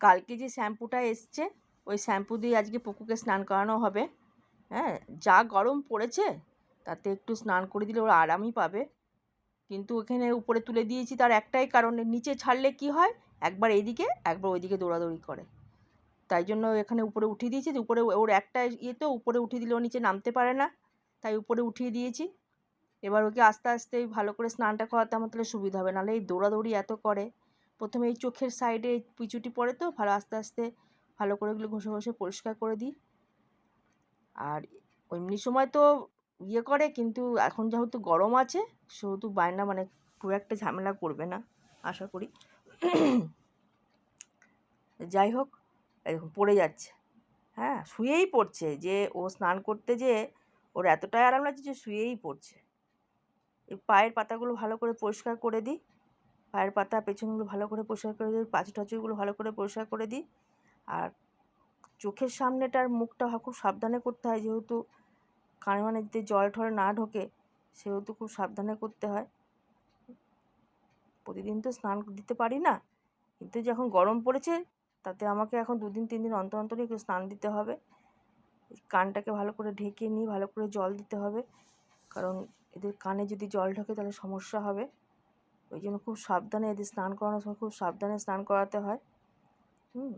কালকে যে শ্যাম্পুটা এসছে, ওই শ্যাম্পু দিয়ে আজকে পুকুকে স্নান করানো হবে। হ্যাঁ যা গরম পড়েছে, তাতে একটু স্নান করে দিলে ওরা আরামই পাবে। কিন্তু ওখানে উপরে তুলে দিয়েছি তার একটাই কারণ, নিচে ছাড়লে কি হয়? একবার এইদিকে, একবার ওইদিকে দৌড়াদৌড়ি করে। তাই জন্য এখানে উপরে উঠিয়ে দিয়েছি, উপরে ওর একটা ইয়ে তো উপরে উঠিয়ে দিলে ও নিচে নামতে পারে না। তাই উপরে উঠিয়ে দিয়েছি। এবার ওকে আস্তে আস্তে ভালো করে স্নানটা করাতে আমার তাহলে সুবিধা হবে, নাহলে এই দৌড়াদৌড়ি এত করে। প্রথমে এই চোখের সাইডে পিচুটি পড়ে তো, ভালো আস্তে আস্তে ভালো করে এগুলো ঘষে ঘষে পরিষ্কার করে দিই। আর এমনি সময় তো ইয়ে করে, কিন্তু এখন যেহেতু গরম আছে, সেহেতু বায়না মানে খুব একটা ঝামেলা করবে না, আশা করি। যাই হোক এরকম পড়ে যাচ্ছে। হ্যাঁ শুয়েই পড়ছে যে, ও স্নান করতে যে ওর এতটাই আরাম লাগছে যে, শুয়েই পড়ছে। এই পায়ের পাতাগুলো ভালো করে পরিষ্কার করে দিই। পায়ের পাতা পেছনগুলো ভালো করে পরিষ্কার করে দিই, পাঁচু টাচুগুলো ভালো করে পরিষ্কার করে দিই। আর চোখের সামনেটার মুখটা খুব সাবধানে করতে হয়, যেহেতু কানে মানে যদি জল টল না ঢোকে, সেহেতু খুব সাবধানে করতে হয়। প্রতিদিন তো স্নান দিতে পারি না, কিন্তু যখন গরম পড়েছে, তাতে আমাকে এখন দুদিন, তিন দিন অন্তর অন্তরই স্নান দিতে হবে। কানটাকে ভালো করে ঢেকে নিয়ে, ভালো করে জল দিতে হবে, কারণ এদের কানে যদি জল ঢোকে তাহলে সমস্যা হবে। ওই জন্য খুব সাবধানে এদের স্নান করানোর সময় খুব সাবধানে স্নান করাতে হয়। হুম।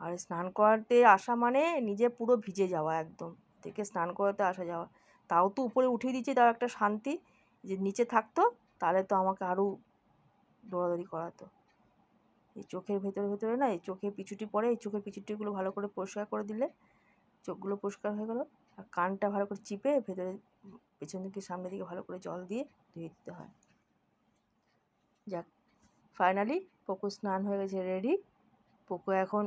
আর স্নান করাতে আসা মানে নিজে পুরো ভিজে যাওয়া একদম। থেকে স্নান করাতে আসা যাওয়া। তাও তো উপরে উঠিয়ে দিচ্ছি তাও একটা শান্তি যে নিচে থাকতো তাহলে তো আমাকে আরও দৌড়াদৌড়ি করাতো। এই চোখের ভেতরে ভেতরে না, এই চোখে পিছুটি পড়ে এই চোখের পিছুটিগুলো ভালো করে পরিষ্কার করে দিলে চোখগুলো পরিষ্কার হয়ে গেলো। আর কানটা ভালো করে চিপে ভেতরে পেছন দিকে, সামনের দিকে ভালো করে জল দিয়ে ধুয়ে দিতে হয়। যাক ফাইনালি পোকো স্নান হয়ে গেছে রেডি পোকো এখন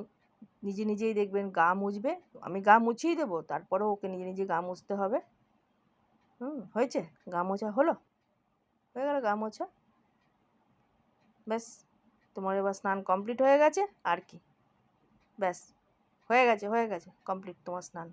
নিজে নিজেই দেখবেন গা মুছবে। আমি গা মুছিয়ে দেবো, তারপরেও ওকে নিজে নিজে গা মুছতে হবে। হুম, হয়েছে, গা মোছা হলো। হয়ে গেল গা মোছা। ব্যাস, তোমার এবার স্নান কমপ্লিট হয়ে গেছে, আর কি। ব্যাস, হয়ে গেছে হয়ে গেছে কমপ্লিট তোমার স্নান।